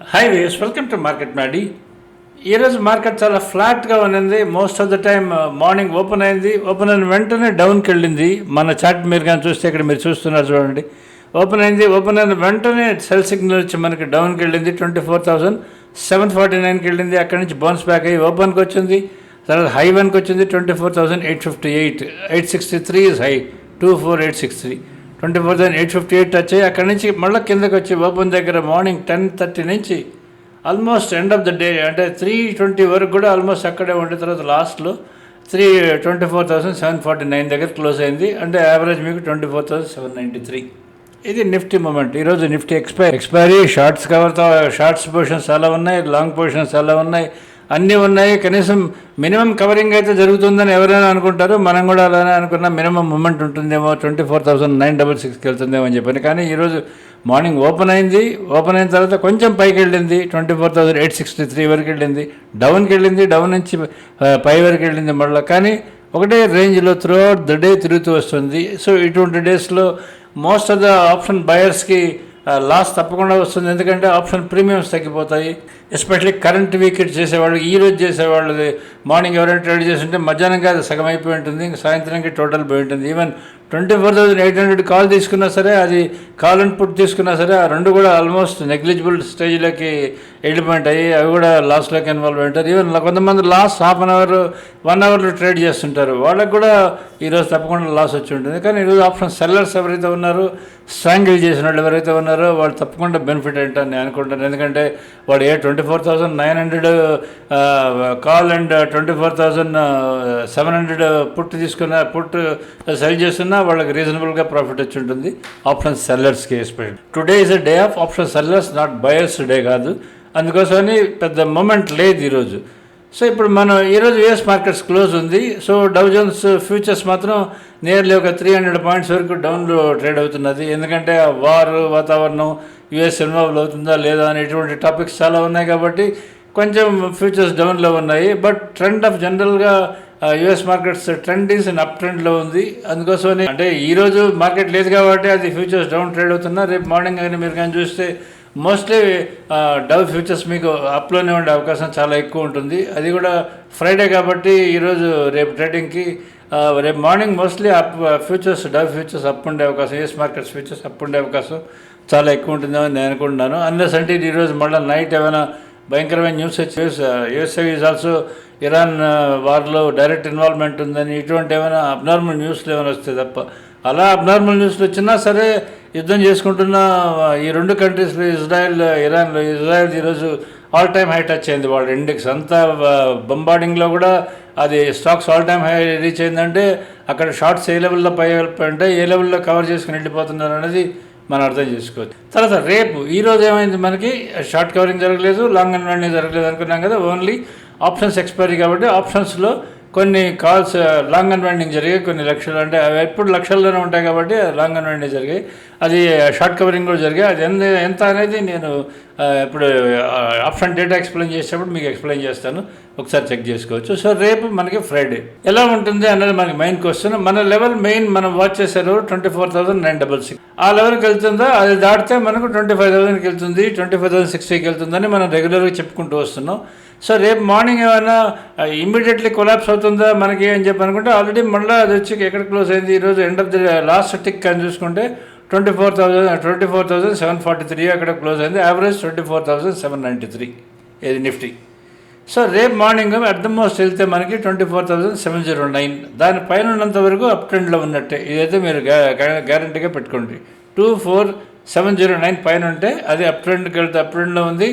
Hi guys welcome to market Maddy ఈరోజు market చాలా ఫ్లాట్గా ఉన్నది. Most of the time morning open అయింది. ఓపెన్ అయిన వెంటనే డౌన్కి వెళ్ళింది మన చార్ట్ మీరు కానీ చూస్తే ఇక్కడ మీరు చూస్తున్నారు చూడండి. ఓపెన్ అయింది. ఓపెన్ అయిన వెంటనే సెల్ సిగ్నల్ వచ్చి మనకి డౌన్కి వెళ్ళింది twenty four thousand seven forty నైన్కి వెళ్ళింది అక్కడి నుంచి బౌన్స్ బ్యాక్ అయ్యి ఓపెన్కి వచ్చింది. తర్వాత హై వన్కి వచ్చింది. Twenty four thousand eight fifty eight eight sixty three is high two four eight six three twenty four thousand eight fifty eight వచ్చాయి అక్కడి నుంచి మళ్ళీ కిందకి వచ్చి ఓపెన్ దగ్గర మార్నింగ్ టెన్ థర్టీ నుంచి almost end of the day అంటే three twenty వరకు కూడా ఆల్మోస్ట్ అక్కడే ఉండే తర్వాత లాస్ట్లో three twenty four thousand seven forty nine దగ్గర క్లోజ్ అయింది. అంటే యావరేజ్ మీకు twenty four thousand seven ninety three ఇది నిఫ్టీ మూమెంట్ ఈరోజు నిఫ్టీ ఎక్స్పైర్ ఎక్స్పైరీ షార్ట్స్ కవర్తో షార్ట్స్ పొజిషన్స్ చాలా ఉన్నాయి లాంగ్ పొజిషన్స్ చాలా ఉన్నాయి. అన్నీ ఉన్నాయి. కనీసం మినిమం కవరింగ్ అయితే జరుగుతుందని ఎవరైనా అనుకుంటారు. మనం కూడా అలానే అనుకున్న. మినిమం మూమెంట్ ఉంటుందేమో twenty four thousand nine double సిక్స్కి వెళ్తుందేమో అని చెప్పాను. కానీ ఈరోజు మార్నింగ్ ఓపెన్ అయింది. ఓపెన్ అయిన తర్వాత కొంచెం పైకి వెళ్ళింది. Twenty four thousand eight sixty three వరకు వెళ్ళింది. డౌన్కి వెళ్ళింది. డౌన్ నుంచి పై వరకు వెళ్ళింది మళ్ళీ. కానీ ఒకటే రేంజ్లో త్రూ అవుట్ ద డే తిరుగుతూ వస్తుంది. సో ఇటువంటి డేస్లో మోస్ట్ ఆఫ్ ద ఆప్షన్ బయర్స్కి లాస్ తప్పకుండా వస్తుంది. ఎందుకంటే ఆప్షన్ ప్రీమియమ్స్ తగ్గిపోతాయి. ఎస్పెషల్లీ కరెంట్ వీకెట్ చేసేవాళ్ళు ఈ రోజు చేసేవాళ్ళు మార్నింగ్ ఎవరైనా ట్రేడ్ చేస్తుంటే మధ్యాహ్నంగా కాదు సగం అయిపోయి ఉంటుంది. ఇంక సాయంత్రానికి టోటల్ పోయి ఉంటుంది. Even twenty four thousand eight hundred call తీసుకున్నా సరే అది కాల్ అండ్ తీసుకున్నా సరే ఆ రెండు కూడా ఆల్మోస్ట్ నెగ్లిజిబుల్ స్టేజ్లోకి ఎలిమెంట్ అయ్యి అవి కూడా లాస్లోకి ఇన్వాల్వ్ అయి ఈవెన్ కొంతమంది last half an hour one అవర్లో ట్రేడ్ చేస్తుంటారు. వాళ్ళకి కూడా ఈరోజు తప్పకుండా లాస్ వచ్చి ఉంటుంది. కానీ ఈరోజు ఆప్షన్ సెల్లర్స్ ఎవరైతే ఉన్నారో స్ట్రాంగిల్ చేసిన వాళ్ళు ఎవరైతే ఉన్నారో వాళ్ళు తప్పకుండా బెనిఫిట్ ఏంటని నేను అనుకుంటాను. ఎందుకంటే వాడు a twenty four thousand nine hundred call and twenty four thousand seven hundred put తీసుకున్న పుట్ సెల్ చేస్తున్న వాళ్ళకి రీజనబుల్గా ప్రాఫిట్ వచ్చి ఉంటుంది. Option సెల్లర్స్కి special today is a day of option sellers not buyers day కాదు. అందుకోసమని పెద్ద మూమెంట్ లేదు ఈరోజు. సో ఇప్పుడు మనం ఈరోజు యుఎస్ మార్కెట్స్ క్లోజ్ ఉంది. సో డవ్ జోన్స్ ఫ్యూచర్స్ మాత్రం నియర్లీ ఒక త్రీ హండ్రెడ్ పాయింట్స్ వరకు డౌన్లో ట్రేడ్ అవుతున్నది. ఎందుకంటే ఆ వార్ వాతావరణం యుఎస్ ఇన్వాల్వ్ అవుతుందా లేదా అనేటువంటి టాపిక్స్ చాలా ఉన్నాయి కాబట్టి కొంచెం ఫ్యూచర్స్ డౌన్లో ఉన్నాయి. బట్ ట్రెండ్ ఆఫ్ జనరల్గా US markets trend is an up ట్రెండ్లో ఉంది. అందుకోసమని అంటే ఈరోజు మార్కెట్ లేదు కాబట్టి అది ఫ్యూచర్స్ డౌన్ ట్రేడ్ అవుతున్నా. రేపు మార్నింగ్ కానీ మీరు కానీ చూస్తే మోస్ట్లీ డవ్ ఫ్యూచర్స్ మీకు అప్లోనే ఉండే అవకాశం చాలా ఎక్కువ ఉంటుంది. అది కూడా ఫ్రైడే కాబట్టి ఈరోజు రేపు ట్రేడింగ్కి రేపు morning mostly up futures Dow futures up ఉండే అవకాశం యూఎస్ మార్కెట్స్ ఫ్యూచర్స్ అప్ ఉండే అవకాశం చాలా ఎక్కువ ఉంటుందని నేను అనుకుంటున్నాను. అన్లెస్ అంటే ఈరోజు మళ్ళీ నైట్ ఏమైనా భయంకరమైన న్యూస్ వచ్చి యుఎస్ఏ ఈజ్ ఆల్సో ఇరాన్ వార్లో డైరెక్ట్ ఇన్వాల్వ్మెంట్ ఉందని ఇటువంటి ఏమైనా అబ్నార్మల్ న్యూస్లు ఏమైనా వస్తే తప్ప అలా అబ్నార్మల్ న్యూస్లు వచ్చినా సరే యుద్ధం చేసుకుంటున్న ఈ రెండు కంట్రీస్లో ఇజ్రాయెల్ ఇరాన్లో ఇజ్రాయెల్ ఈరోజు ఆల్ టైమ్ హై టచ్ అయింది. వాళ్ళ ఇండెక్స్ అంతా బంబార్డింగ్లో కూడా అది stocks all time high reach అయిందంటే అక్కడ షార్ట్స్ ఏ లెవెల్లో పై అంటే ఏ లెవెల్లో కవర్ చేసుకుని వెళ్ళిపోతున్నారు అనేది మనం అర్థం చేసుకోవచ్చు. తర్వాత రేపు ఈ రోజు ఏమైంది మనకి? షార్ట్ కవరింగ్ జరగలేదు లాంగ్ అండ్ వెండింగ్ జరగలేదు అనుకున్నాం కదా ఓన్లీ ఆప్షన్స్ ఎక్స్పైరీ కాబట్టి ఆప్షన్స్లో కొన్ని కాల్స్ లాంగ్ అన్వైండింగ్ జరిగాయి కొన్ని లక్షలు. అంటే అవి ఎప్పుడు లక్షల్లోనే ఉంటాయి కాబట్టి లాంగ్ అన్వైండింగ్ జరిగాయి. అది షార్ట్ కవరింగ్ కూడా జరిగాయి. అది ఎంత ఎంత అనేది నేను ఇప్పుడు ఆప్షన్ డేటా ఎక్స్ప్లెయిన్ చేసేటప్పుడు మీకు ఎక్స్ప్లెయిన్ చేస్తాను. ఒకసారి చెక్ చేసుకోవచ్చు. సో రేపు మనకి ఫ్రైడే ఎలా ఉంటుంది అన్నది మనకి మెయిన్ క్వశ్చన్ మన లెవెల్ మెయిన్ మనం వాచ్ చేశారు twenty four thousand nine double six ఆ లెవెల్కి వెళ్తుందో? అది దాటితే మనకు ట్వంటీ ఫైవ్ థౌసండ్కి వెళ్తుంది. ట్వంటీ ఫైవ్ థౌసండ్ సిక్స్టీకి వెళ్తుందని మనం రెగ్యులర్గా చెప్పుకుంటూ వస్తున్నాం. సో రేపు మార్నింగ్ ఏమైనా ఇమ్మీడియట్లీ కొలాప్స్ అవుతుందా మనకి అని చెప్పి అనుకుంటే ఆల్రెడీ మళ్ళీ అది వచ్చి ఎక్కడ క్లోజ్ అయింది? ఈరోజు end of the last tick అని చూసుకుంటే twenty four thousand twenty four thousand seven forty three అక్కడ క్లోజ్ అయింది. Average twenty four thousand seven ninety three ఇది నిఫ్టీ. సో రేపు మార్నింగ్ అట్ ద మోస్ట్ వెళ్తే మనకి twenty four thousand seven zero nine దాని పైన ఉన్నంత వరకు అప్ ట్రెండ్లో ఉన్నట్టే. ఇదైతే మీరు గ్యారంటీగా పెట్టుకోండి. Two four seven zero nine పైన ఉంటే అది అప్ ట్రెండ్కి వెళ్తే అప్ ట్రెండ్లో ఉంది.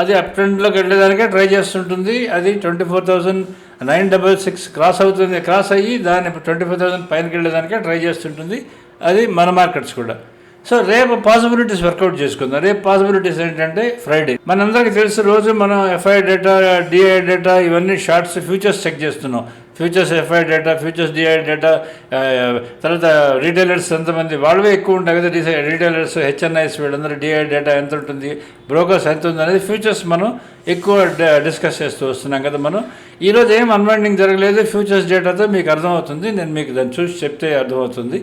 అది అప్ ట్రెండ్లోకి వెళ్ళేదానికే ట్రై చేస్తుంటుంది. అది twenty four thousand nine double six cross అవుతుంది. క్రాస్ అయ్యి దాని ట్వంటీ ఫోర్ థౌసండ్ పైనకి వెళ్ళేదానికే ట్రై చేస్తుంటుంది. అది మన మార్కెట్స్ కూడా. సో రేపు పాసిబిలిటీస్ వర్కౌట్ చేసుకుందాం. రేపు పాసిబిలిటీస్ ఏంటంటే ఫ్రైడే మనందరికీ తెలుసు రోజు మనం ఎఫ్ఐ డేటా డిఐ డేటా ఇవన్నీ షార్ట్స్ ఫ్యూచర్స్ చెక్ చేస్తున్నాం. Futures FI data futures DI data తర్వాత రీటైలర్స్ ఎంతమంది వాళ్ళవే ఎక్కువ ఉంటాయి కదా రీసై రీటైలర్స్ హెచ్ఎన్ఐస్ వీళ్ళందరూ డిఐ డేటా ఎంత ఉంటుంది బ్రోకర్స్ ఎంత ఉంది అనేది ఫ్యూచర్స్ మనం ఎక్కువ డిస్కస్ చేస్తూ వస్తున్నాం కదా మనం. ఈరోజు ఏం అన్వైండింగ్ జరగలేదు ఫ్యూచర్స్ డేటాతో మీకు అర్థమవుతుంది నేను మీకు దాన్ని చూసి చెప్తే అర్థమవుతుంది.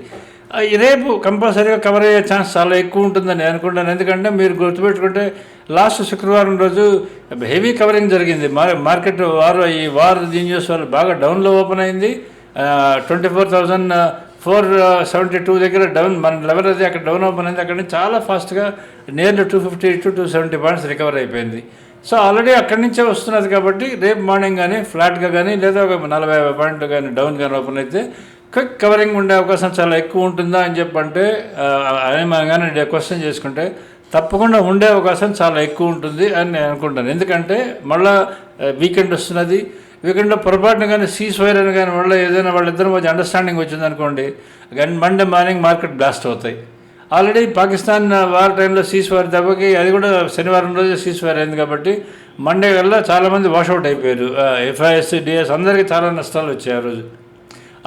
రేపు కంపల్సరీగా కవర్ అయ్యే ఛాన్స్ చాలా ఎక్కువ ఉంటుందని నేను అనుకుంటాను. ఎందుకంటే మీరు గుర్తుపెట్టుకుంటే లాస్ట్ శుక్రవారం రోజు హెవీ కవరింగ్ జరిగింది. మార్ మార్కెట్ వారు ఈ వార్ దీని న్యూస్ వాళ్ళు బాగా డౌన్లో ఓపెన్ అయింది. Twenty four thousand four seventy two దగ్గర డౌన్ మన లెవెల్ అది అక్కడ డౌన్ ఓపెన్ అయింది. అక్కడ నుంచి చాలా ఫాస్ట్గా nearly two fifty to two seventy points recover అయిపోయింది. సో ఆల్రెడీ అక్కడి నుంచే వస్తున్నది కాబట్టి రేపు మార్నింగ్ కానీ ఫ్లాట్గా కానీ లేదా ఒక నలభై యాభై పాయింట్లు కానీ డౌన్ కానీ ఓపెన్ అయితే క్విక్ కవరింగ్ ఉండే అవకాశం చాలా ఎక్కువ ఉంటుందా అని చెప్పంటే కానీ క్వశ్చన్ చేసుకుంటే తప్పకుండా ఉండే అవకాశం చాలా ఎక్కువ ఉంటుంది అని నేను అనుకుంటాను. ఎందుకంటే మళ్ళా వీకెండ్ వస్తున్నది. వీకెండ్లో పొరపాటున కానీ సీస్ వైర్ అని కానీ మళ్ళీ ఏదైనా వాళ్ళిద్దరి మధ్య అండర్స్టాండింగ్ వచ్చింది అనుకోండి మండే మార్నింగ్ మార్కెట్ బ్లాస్ట్ అవుతాయి. ఆల్రెడీ పాకిస్తాన్ వార్ టైంలో సీస్ ఫైర్ దెబ్బకి అది కూడా శనివారం రోజు సీజ్ ఫైర్ అయింది కాబట్టి మండే వల్ల చాలామంది వాషౌట్ అయిపోయారు. ఎఫ్ఐఎస్ డిఎస్ అందరికీ చాలా నష్టాలు వచ్చాయి ఆ రోజు.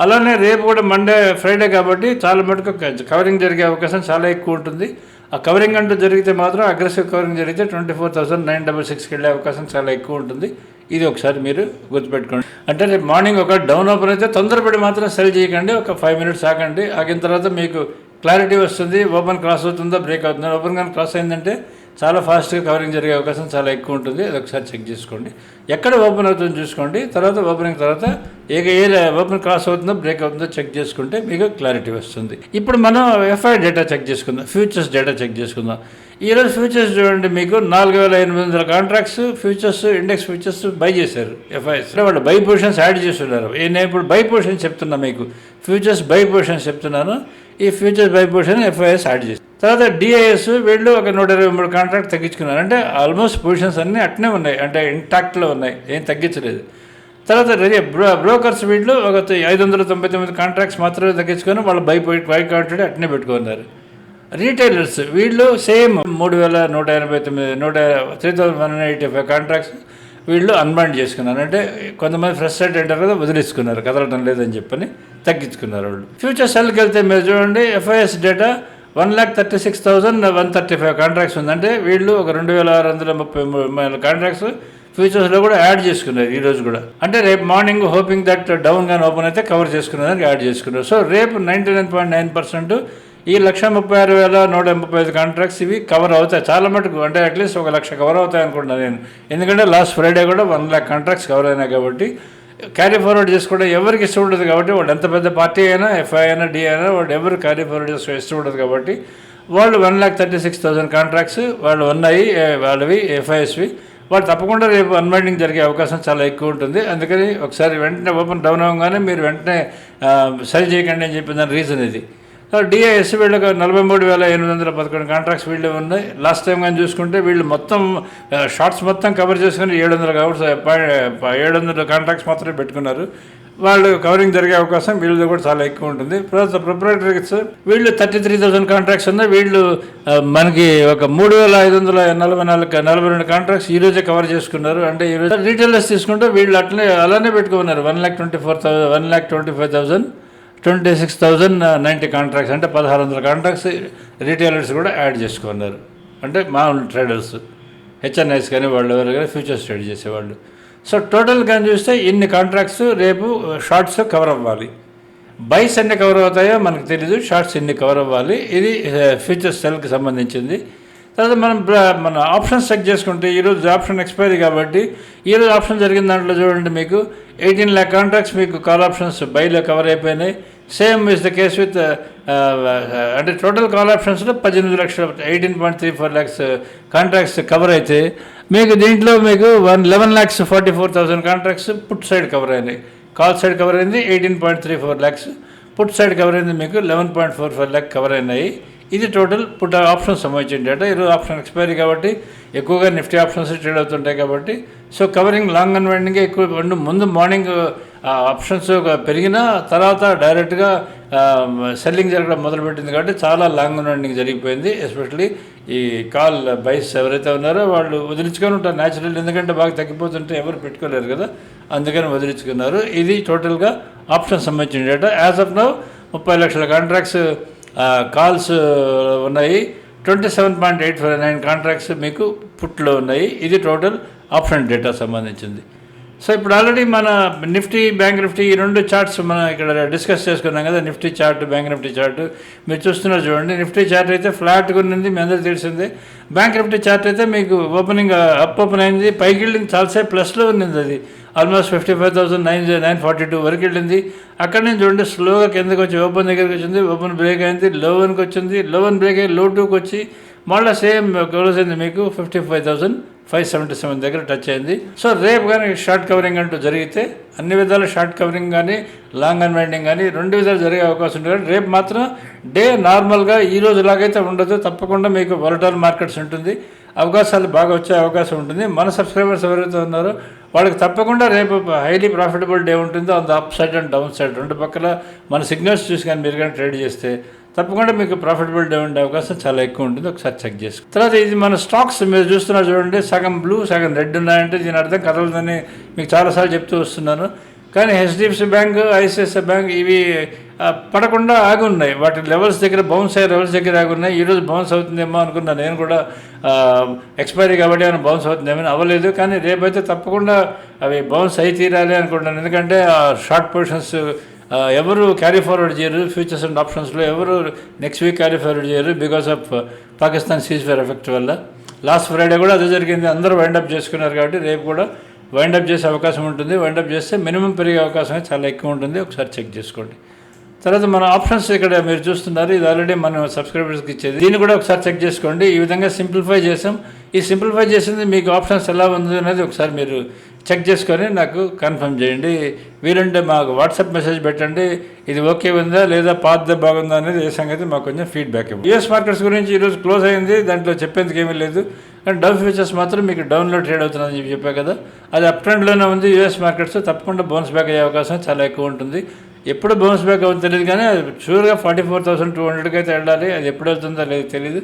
అలానే రేపు కూడా మండే ఫ్రైడే కాబట్టి చాలా మటుకు కవరింగ్ జరిగే అవకాశం చాలా ఎక్కువ ఉంటుంది. ఆ కవరింగ్ అంటూ జరిగితే మాత్రం అగ్రెసివ్ కవరింగ్ జరిగితే twenty four thousand nine double సిక్స్కి వెళ్ళే అవకాశం చాలా ఎక్కువ ఉంటుంది. ఇది ఒకసారి మీరు గుర్తుపెట్టుకోండి. అంటే రేపు మార్నింగ్ ఒక డౌన్ ఓపెన్ అయితే తొందరపడి మాత్రం సెల్ చేయకండి. ఒక ఫైవ్ మినిట్స్ ఆగండి. ఆగిన తర్వాత మీకు క్లారిటీ వస్తుంది. ఓపెన్ క్రాస్ అవుతుందా బ్రేక్ అవుతుందా? ఓపెన్ కానీ క్రాస్ అయిందంటే చాలా ఫాస్ట్గా కవరింగ్ జరిగే అవకాశం చాలా ఎక్కువ ఉంటుంది. అది ఒకసారి చెక్ చేసుకోండి. ఎక్కడ ఓపెన్ అవుతుందో చూసుకోండి. తర్వాత ఓపెనింగ్ తర్వాత ఏ ఏ ఓపెన్ క్రాస్ అవుతుందో బ్రేక్ అవుతుందో చెక్ చేసుకుంటే మీకు క్లారిటీ వస్తుంది. ఇప్పుడు మనం ఎఫ్ఐ డేటా చెక్ చేసుకుందాం. ఫ్యూచర్స్ డేటా చెక్ చేసుకుందాం. ఈరోజు ఫ్యూచర్స్ చూడండి మీకు నాలుగు వేల ఎనిమిది వందల contracts futures index futures buy చేశారు ఎఫ్ఐఎస్ వాళ్ళు బై పొజిషన్స్ యాడ్ చేస్తున్నారు. నేను ఇప్పుడు బై పొజిషన్ చెప్తున్నా మీకు. ఫ్యూచర్స్ బై పొజిషన్స్ చెప్తున్నాను. ఈ futures buy position FIs add చేసి తర్వాత డిఐఎస్ వీళ్ళు ఒక నూట ఇరవై మూడు కాంట్రాక్ట్ తగ్గించుకున్నారు. అంటే ఆల్మోస్ట్ పొజిషన్స్ అన్నీ అట్నే ఉన్నాయి. అంటే ఇంటాక్ట్లో ఉన్నాయి. ఏం తగ్గించలేదు. తర్వాత రెడీ బ్రో బ్రోకర్స్ వీళ్ళు ఒక ఐదు వందల తొంభై తొమ్మిది కాంట్రాక్ట్స్ మాత్రమే తగ్గించుకొని వాళ్ళు బై బై కాంట్రాక్ట్ అట్నే పెట్టుకున్నారు. రీటైలర్స్ వీళ్ళు సేమ్ మూడు వేల నూట ఎనభై తొమ్మిది నూట three thousand one eighty five contracts వీళ్ళు అన్బాండ్ చేసుకున్నారు. అంటే కొంతమంది ఫ్రస్ట్రేట్ అంటారు కదా వదిలేసుకున్నారు. కదలటం లేదని చెప్పని తగ్గించుకున్నారు వాళ్ళు. ఫ్యూచర్ సెల్కి వెళ్తే మీరు చూడండి FIs data one lakh thirty six thousand one thirty five contracts ఉందంటే వీళ్ళు ఒక రెండు వేల ఆరు వందల ముప్పై మూడు కాంట్రాక్ట్స్ ఫ్యూచర్స్లో కూడా యాడ్ చేసుకున్నారు ఈ రోజు కూడా. అంటే రేపు మార్నింగ్ హోపింగ్ దట్ డౌన్ కానీ ఓపెన్ అయితే కవర్ చేసుకునేదానికి యాడ్ చేసుకున్నారు. సో రేపు ninety nine point nine percent ఈ లక్ష ముప్పై ఆరు వేల నూట ముప్పై ఐదు కాంట్రాక్ట్స్ ఇవి కవర్ అవుతాయి. చాలా మటుకు అంటే అట్లీస్ట్ ఒక లక్ష కవర్ అవుతాయి అనుకుంటున్నాను నేను. ఎందుకంటే లాస్ట్ ఫ్రైడే కూడా వన్ ల్యాక్ కాంట్రాక్ట్స్ కవర్ అయినాయి కాబట్టి క్యారీ ఫార్వర్డ్ చేసుకోవడం ఎవరికి ఇష్టం ఉండదు కాబట్టి వాళ్ళు ఎంత పెద్ద పార్టీ అయినా ఎఫ్ఐ అయినా డి అయినా వాళ్ళు ఎవరు క్యారీ ఫార్వర్డ్ చేసుకో ఇష్టం ఉండదు కాబట్టి వాళ్ళు one lakh thirty six thousand contracts వాళ్ళు ఉన్నాయి వాళ్ళవి ఎఫ్ఐఎస్వి వాళ్ళు తప్పకుండా రేపు అన్వైండింగ్ జరిగే అవకాశం చాలా ఎక్కువ ఉంటుంది. అందుకని ఒకసారి వెంటనే ఓపెన్ డౌన్ అవ్వగానే మీరు వెంటనే సరి చేయకండి అని చెప్పిన దాని రీజన్ ఇది. డిఐఎస్ వీళ్ళకి నలభై మూడు వేల ఎనిమిది వందల పదకొండు కాంట్రాక్ట్స్ వీళ్ళు ఉన్నాయి. లాస్ట్ టైం కానీ చూసుకుంటే వీళ్ళు మొత్తం షార్ట్స్ మొత్తం కవర్ చేసుకుని ఏడు వందల కవర్స్ ఏడు వందల కాంట్రాక్ట్స్ మాత్రమే పెట్టుకున్నారు. వాళ్ళు కవరింగ్ జరిగే అవకాశం వీళ్ళది కూడా చాలా ఎక్కువ ఉంటుంది. తర్వాత ప్రిపరేటరీస్ వీళ్ళు థర్టీ త్రీ థౌసండ్ కాంట్రాక్ట్స్ ఉన్నాయి. వీళ్ళు మనకి ఒక మూడు వేల ఐదు వందల నలభై నాలుగు నలభై రెండు కాంట్రాక్ట్స్ ఈ రోజే కవర్ చేసుకున్నారు. అంటే ఈ రోజు రీటైలర్స్ తీసుకుంటే వీళ్ళు అట్లనే అలానే పెట్టుకున్నారు. One lakh twenty four thousand one lakh twenty five thousand twenty six thousand ninety contracts అంటే పదహారు వందల కాంట్రాక్ట్స్ రీటైలర్స్ కూడా యాడ్ చేసుకున్నారు. అంటే మామూలు ట్రేడర్స్ హెచ్ఎన్ఐస్ కానీ వాళ్ళు ఎవరు కానీ ఫ్యూచర్స్ ట్రేడ్ చేసేవాళ్ళు. సో టోటల్ కానీ చూస్తే ఇన్ని కాంట్రాక్ట్స్ రేపు uh, షార్ట్స్ కవర్ అవ్వాలి. బైస్ ఎన్ని కవర్ అవుతాయో మనకు తెలీదు షార్ట్స్ ఎన్ని కవర్ అవ్వాలి. ఇది uh, ఫ్యూచర్ సెల్కి సంబంధించింది. తర్వాత మనం మన ఆప్షన్స్ చెక్ చేసుకుంటే ఈరోజు ఆప్షన్ ఎక్స్పైరీ కాబట్టి ఈరోజు ఆప్షన్ జరిగిన దాంట్లో చూడండి మీకు ఎయిటీన్ ల్యాక్ కాంట్రాక్ట్స్ మీకు కాల్ ఆప్షన్స్ బైలో కవర్ అయిపోయినాయి. Same is the case with అంటే టోటల్ కాల్ ఆప్షన్స్లో పద్దెనిమిది లక్షల eighteen point three four lakhs contracts cover అయితే మీకు దీంట్లో మీకు one eleven lakhs forty four thousand contracts put side cover అయినాయి. కాల్ సైడ్ కవర్ అయింది eighteen point three four lakhs put side cover అయింది మీకు eleven point four five lakh cover అయినాయి. ఇది టోటల్ పుట్ ఆప్షన్ సంబంధించిన డేటా ఈరోజు option expiry కాబట్టి ఎక్కువగా నిఫ్టీ ఆప్షన్స్ ట్రేడ్ అవుతుంటాయి కాబట్టి. So covering long and winding ఎక్కువ ముందు మార్నింగ్ ఆప్షన్స్ పెరిగిన తర్వాత డైరెక్ట్గా సెల్లింగ్ జరగడం మొదలుపెట్టింది కాబట్టి చాలా లాంగ్ రన్నింగ్ జరిగిపోయింది. ఎస్పెషల్లీ ఈ కాల్ బైస్ ఎవరైతే ఉన్నారో వాళ్ళు వదిలించుకొని ఉంటారు న్యాచురల్. ఎందుకంటే బాగా తగ్గిపోతుంటే ఎవరు పెట్టుకోలేరు కదా. అందుకని వదిలించుకున్నారు. ఇది టోటల్గా ఆప్షన్ సంబంధించిన డేటా. యాజ్ ఆఫ్ నౌ ముప్పై లక్షల కాంట్రాక్ట్స్ కాల్స్ ఉన్నాయి. Twenty seven point eight five nine contracts మీకు పుట్లో ఉన్నాయి. ఇది టోటల్ ఆప్షన్ డేటా సంబంధించింది. సో ఇప్పుడు ఆల్రెడీ మన నిఫ్టీ బ్యాంక్ నిఫ్టీ ఈ రెండు చార్ట్స్ మనం ఇక్కడ డిస్కస్ చేసుకున్నాం కదా Nifty chart bank Nifty chart మీరు చూస్తున్నారు చూడండి నిఫ్టీ చార్ట్ అయితే ఫ్లాట్గా ఉన్నది మీ అందరికీ తెలిసిందే. బ్యాంక్ నిఫ్టీ చార్ట్ అయితే మీకు ఓపెనింగ్ అప్ ఓపెన్ అయింది పైకి వెళ్ళింది చాలాసేపు ప్లస్లో ఉన్నది అది. Almost fifty five thousand nine nine forty two వరకు వెళ్ళింది. అక్కడ నుంచి చూడండి స్లోగా కిందకి వచ్చి ఓపెన్ దగ్గరికి వచ్చింది ఓపెన్ బ్రేక్ అయింది లో వన్కి వచ్చింది లో వన్ బ్రేక్ అయ్యి లో టూకి వచ్చి మళ్ళీ సేమ్ క్లోజ్ అయింది మీకు fifty five thousand five seventy seven దగ్గర టచ్ అయింది. సో రేపు కానీ షార్ట్ కవరింగ్ అంటూ జరిగితే అన్ని విధాల షార్ట్ కవరింగ్ కానీ లాంగ్ అండ్ వైండింగ్ కానీ రెండు విధాలు జరిగే అవకాశం ఉంటుంది. కానీ రేపు మాత్రం డే నార్మల్గా ఈ రోజు లాగైతే ఉండదు. తప్పకుండా మీకు వరటాల్ మార్కెట్స్ ఉంటుంది. అవకాశాలు బాగా వచ్చే అవకాశం ఉంటుంది. మన సబ్స్క్రైబర్స్ ఎవరైతే ఉన్నారో వాళ్ళకి తప్పకుండా రేపు హైలీ ప్రాఫిటబుల్ డే ఉంటుందో. On the up side and down side రెండు పక్కల మన సిగ్నల్స్ చూసి కానీ మీరు కానీ ట్రేడ్ చేస్తే తప్పకుండా మీకు ప్రాఫిటబుల్ డే ఉండే అవకాశం చాలా ఎక్కువ ఉంటుంది. ఒకసారి చెక్ చేసుకో. తర్వాత ఇది మన స్టాక్స్ మీరు చూస్తున్నారు చూడండి సగం బ్లూ సగం రెడ్ ఉన్నాయంటే దీని అర్థం కదలదని మీకు చాలాసార్లు చెప్తూ వస్తున్నాను. కానీ హెచ్డిఎఫ్సి బ్యాంక్ ఐసిఐసిఐ బ్యాంక్ ఇవి పడకుండా ఆగి ఉన్నాయి వాటి లెవెల్స్ దగ్గర బౌన్స్ అయ్యే లెవెల్స్ దగ్గర ఆగి ఉన్నాయి ఈరోజు బౌన్స్ అవుతుందేమో అనుకున్నాను నేను కూడా ఎక్స్పైరీ కాబట్టి ఏమైనా బౌన్స్ అవుతుందేమో అని అవ్వలేదు. కానీ రేపైతే తప్పకుండా అవి బౌన్స్ అయి తీరాలి అనుకుంటున్నాను. ఎందుకంటే ఆ షార్ట్ పొజిషన్స్ ఎవరు క్యారీ ఫార్వర్డ్ చేయరు ఫ్యూచర్స్ అండ్ ఆప్షన్స్లో ఎవరు నెక్స్ట్ వీక్ క్యారీ ఫార్వర్డ్ చేయరు because of Pakistan ceasefire effect వల్ల. లాస్ట్ ఫ్రైడే కూడా అదే జరిగింది. అందరూ వైండప్ చేసుకున్నారు కాబట్టి రేపు కూడా వైండప్ చేసే అవకాశం ఉంటుంది. వైండప్ చేస్తే మినిమం పెరిగే అవకాశం చాలా ఎక్కువ ఉంటుంది. ఒకసారి చెక్ చేసుకోండి. తర్వాత మన ఆప్షన్స్ ఇక్కడ మీరు చూస్తున్నారు. ఇది ఆల్రెడీ మనం సబ్స్క్రైబర్స్కి ఇచ్చేది. దీన్ని కూడా ఒకసారి చెక్ చేసుకోండి. ఈ విధంగా సింప్లిఫై చేసాం. ఈ సింప్లిఫై చేసింది మీకు ఆప్షన్స్ ఎలా ఉంది అనేది ఒకసారి మీరు చెక్ చేసుకొని నాకు కన్ఫర్మ్ చేయండి. వీలుంటే మాకు వాట్సాప్ మెసేజ్ పెట్టండి. ఇది ఓకే ఉందా లేదా పాత బాగుందా అనేది ఏ సంగతి మాకు కొంచెం ఫీడ్బ్యాక్ ఇవ్వండి. యూఎస్ మార్కెట్స్ గురించి ఈరోజు క్లోజ్ అయింది. దాంట్లో చెప్పేందుకు ఏమీ లేదు. కానీ డౌ ఫ్యూచర్స్ మాత్రం మీకు డౌన్లో ట్రేడ్ అవుతుందని చెప్పి చెప్పా కదా. అది అప్ ట్రెండ్లోనే ఉంది. యూఎస్ మార్కెట్స్ తప్పకుండా బౌన్స్ బ్యాక్ అయ్యే అవకాశం చాలా ఎక్కువ ఉంటుంది. ఎప్పుడు బౌన్స్ బ్యాక్ అవుతుంది తెలియదు కానీ అది షూర్గా ఫార్టీ ఫోర్ థౌసండ్ టూ హండ్రెడ్కి అయితే వెళ్ళాలి. అది ఎప్పుడు వెళ్తుందో లేదు తెలియదు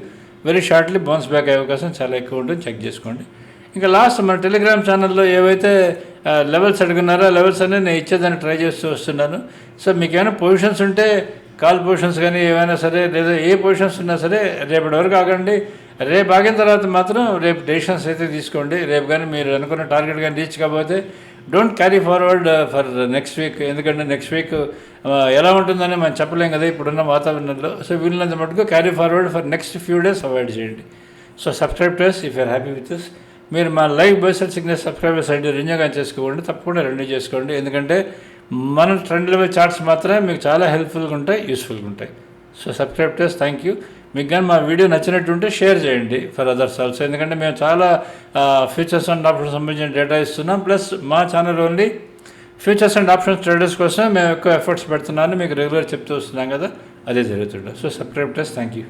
వెరీ షార్ట్లీ బౌన్స్ బ్యాక్ అయ్యే అవకాశం చాలా ఎక్కువ ఉంటుంది. చెక్ చేసుకోండి. ఇంకా లాస్ట్ మన టెలిగ్రామ్ ఛానల్లో ఏవైతే లెవెల్స్ అడుగున్నారో ఆ లెవెల్స్ అనేది నేను ఇచ్చేదాన్ని ట్రై చేస్తూ వస్తున్నాను. సో మీకు ఏమైనా పొజిషన్స్ ఉంటే కాల్ పొజిషన్స్ కానీ ఏమైనా సరే లేదా ఏ పొజిషన్స్ ఉన్నా సరే రేపటి వరకు ఆగండి. రేపు ఆగిన తర్వాత మాత్రం రేపు డెసిషన్స్ అయితే తీసుకోండి. రేపు కానీ మీరు అనుకున్న టార్గెట్ కానీ రీచ్ కాకపోతే don't carry forward for next week ఎందుకంటే నెక్స్ట్ వీక్ uh, ఎలా ఉంటుందని మనం చెప్పలేం కదా ఇప్పుడున్న వాతావరణంలో. సో వీళ్ళంత మటుకు carry forward for next few days avoid చేయండి. So subscribe if you're happy with this మీరు మా లైవ్ బర్సల్ సిగ్నల్ సబ్స్క్రైబర్స్ ఐడి రెన్యూగా చేసుకోండి. తప్పకుండా రెన్యూ చేసుకోండి. ఎందుకంటే మన ట్రెండ్ లెవెల్ చార్ట్స్ మాత్రమే మీకు చాలా హెల్ప్ఫుల్గా ఉంటాయి యూస్ఫుల్గా ఉంటాయి. సో సబ్స్క్రైబ్ థ్యాంక్ యూ మీకు కానీ మా వీడియో నచ్చినట్టుంటే షేర్ చేయండి ఫర్ అదర్స్ ఆల్సో. ఎందుకంటే మేము చాలా ఫ్యూచర్స్ అండ్ ఆప్షన్స్ సంబంధించిన డేటా ఇస్తున్నాం. ప్లస్ మా channel only futures and options traders కోసం మేము ఎక్కువ ఎఫర్ట్స్ పెడుతున్నాను మీకు రెగ్యులర్ చెప్తూ వస్తున్నాం కదా. అదే జరుగుతుండే so subscribe plus thank you